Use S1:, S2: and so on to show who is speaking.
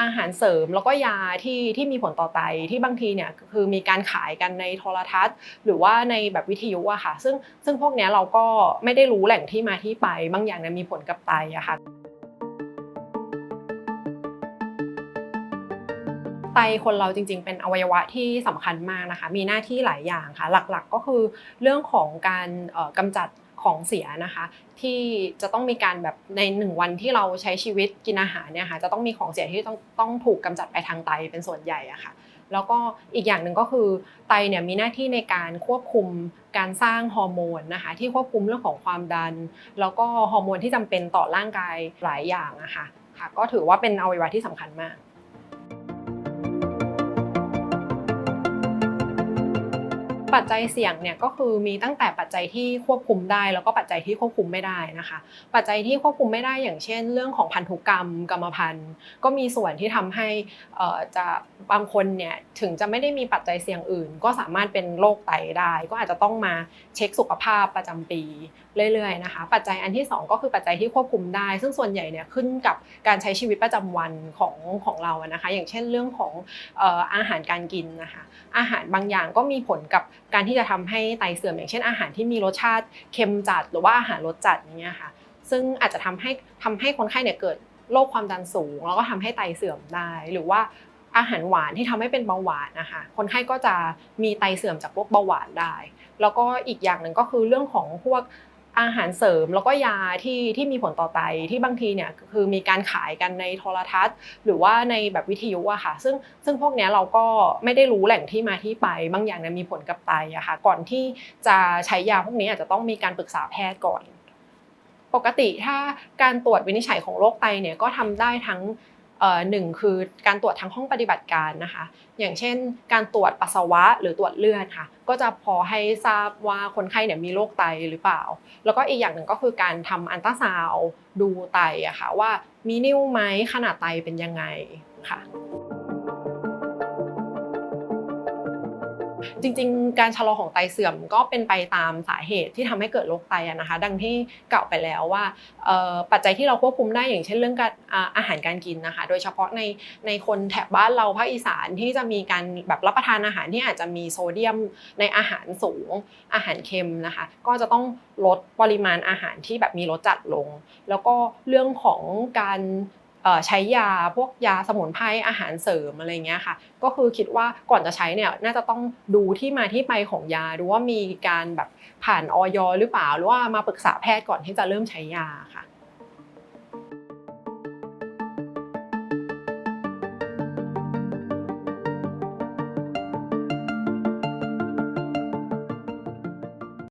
S1: อาหารเสริมแล้วก็ยาที่ที่มีผลต่อไตที่บางทีเนี่ยคือมีการขายกันในโทรทัศน์ หรือว่าในแบบวิทยุอะค่ะ ซึ่งซึ่งพวกเนี้ยเราก็ไม่ได้รู้แหล่งที่มาที่ไป บางอย่างเนี่ยมีผลกับไตอะค่ะไตคนเราจริงๆ เป็นอวัยวะที่สำคัญมากนะคะ มีหน้าที่หลายอย่างค่ะ หลักๆก็คือเรื่องของการเอ่อกำจัด ของเสียนะคะ ที่จะต้องมีการแบบในหนึ่งวันที่เราใช้ชีวิตกินอาหารเนี่ยค่ะจะต้องมีของเสียที่ต้องต้องถูกกำจัดไปทางไตเป็นส่วนใหญ่อะค่ะแล้วก็อีกอย่างหนึ่งก็คือไตเนี่ยมีหน้าที่ในการควบคุมการสร้างฮอร์โมนนะคะที่ควบคุมเรื่องของความดัน แล้วก็ฮอร์โมนที่จำเป็นต่อร่างกายหลายอย่างอะค่ะค่ะก็ถือว่าเป็นอวัยวะที่สำคัญมาก ปัจจัยเสี่ยงเนี่ยก็คือมีตั้งแต่ปัจจัยที่ควบคุมได้แล้วก็ปัจจัยที่ควบคุมไม่ได้นะคะ ปัจจัยที่ควบคุมไม่ได้อย่างเช่น เรื่องของพันธุกรรมกรรมพันธุ์ ก็มีส่วนที่ทำให้อ่อจะบางคนเนี่ยถึงจะไม่ได้มีปัจจัยเสี่ยงอื่น ก็สามารถเป็นโรคไตได้ ก็อาจจะต้องมาเช็คสุขภาพประจำปีเรื่อยๆนะคะ ปัจจัยอันที่สองก็คือปัจจัยที่ควบคุมได้ ซึ่งส่วนใหญ่เนี่ยขึ้นกับการใช้ชีวิตประจำวันของของเราอะนะคะ อย่างเช่นเรื่องของอาหารการกินนะคะ อาหารบางอย่างก็มีผลกับ การที่จะทำให้ไตเสื่อมอย่างเช่นอาหารที่มีรสชาติเค็มจัดหรือว่าอาหารรสจัดอย่างเงี้ยค่ะ ซึ่งอาจจะทำให้ทำให้คนไข้เนี่ยเกิดโรคความดันสูง แล้วก็ทำให้ไตเสื่อมได้หรือว่าอาหารหวานที่ทำให้เป็นเบาหวานนะคะคนไข้ก็จะมีไตเสื่อมจากโรคเบาหวานได้ แล้วก็อีกอย่างหนึ่งก็คือเรื่องของพวก อาหารเสริมแล้วก็ยาที่ที่มีผลต่อไตที่บางทีเนี่ยคือมีการขายกันในโทรทัศน์ หรือว่าในแบบวิทยุอะค่ะซึ่งซึ่งพวกนี้เราก็ไม่ได้รู้แหล่งที่มาที่ไป บางอย่างเนี่ยมีผลกับไตอะค่ะก่อนที่จะใช้ยาพวกนี้อาจจะต้องมีการปรึกษาแพทย์ก่อน ปกติถ้าการตรวจวินิจฉัยของโรคไตเนี่ยก็ทำได้ทั้ง หนึ่งคือการตรวจทางห้องปฏิบัติการนะคะ อย่างเช่น การตรวจปัสสาวะหรือตรวจเลือดค่ะ ก็จะพอให้ทราบว่าคนไข้เนี่ยมีโรคไตหรือเปล่า แล้วก็อีกอย่างหนึ่งก็คือการทำอันตราซาวด์ดูไตอะค่ะว่ามีนิ่วไหมขนาดไตเป็นยังไงค่ะ จริง ๆ การชะลอของไตเสื่อมก็เป็นไปตามสาเหตุที่ทำให้เกิดโรคไตนะคะ ดังที่กล่าวไปแล้วว่าปัจจัยที่เราควบคุมได้อย่างเช่นเรื่องการอาหารการกินนะคะ โดยเฉพาะในในคนแถบบ้านเราภาคอีสานที่จะมีการแบบรับประทานอาหารที่อาจจะมีโซเดียมในอาหารสูง อาหารเค็มนะคะ ก็จะต้องลดปริมาณอาหารที่แบบมีรสจัดลง แล้วก็เรื่องของการ ใช้ยาพวกยาสมุนไพรอาหารเสริมอะไรเงี้ยค่ะ ก็คือคิดว่าก่อนจะใช้เนี่ยน่าจะต้องดูที่มาที่ไปของยาดูว่ามีการแบบผ่านออยหรือเปล่า หรือว่ามาปรึกษาแพทย์ก่อนที่จะเริ่มใช้ยาค่ะ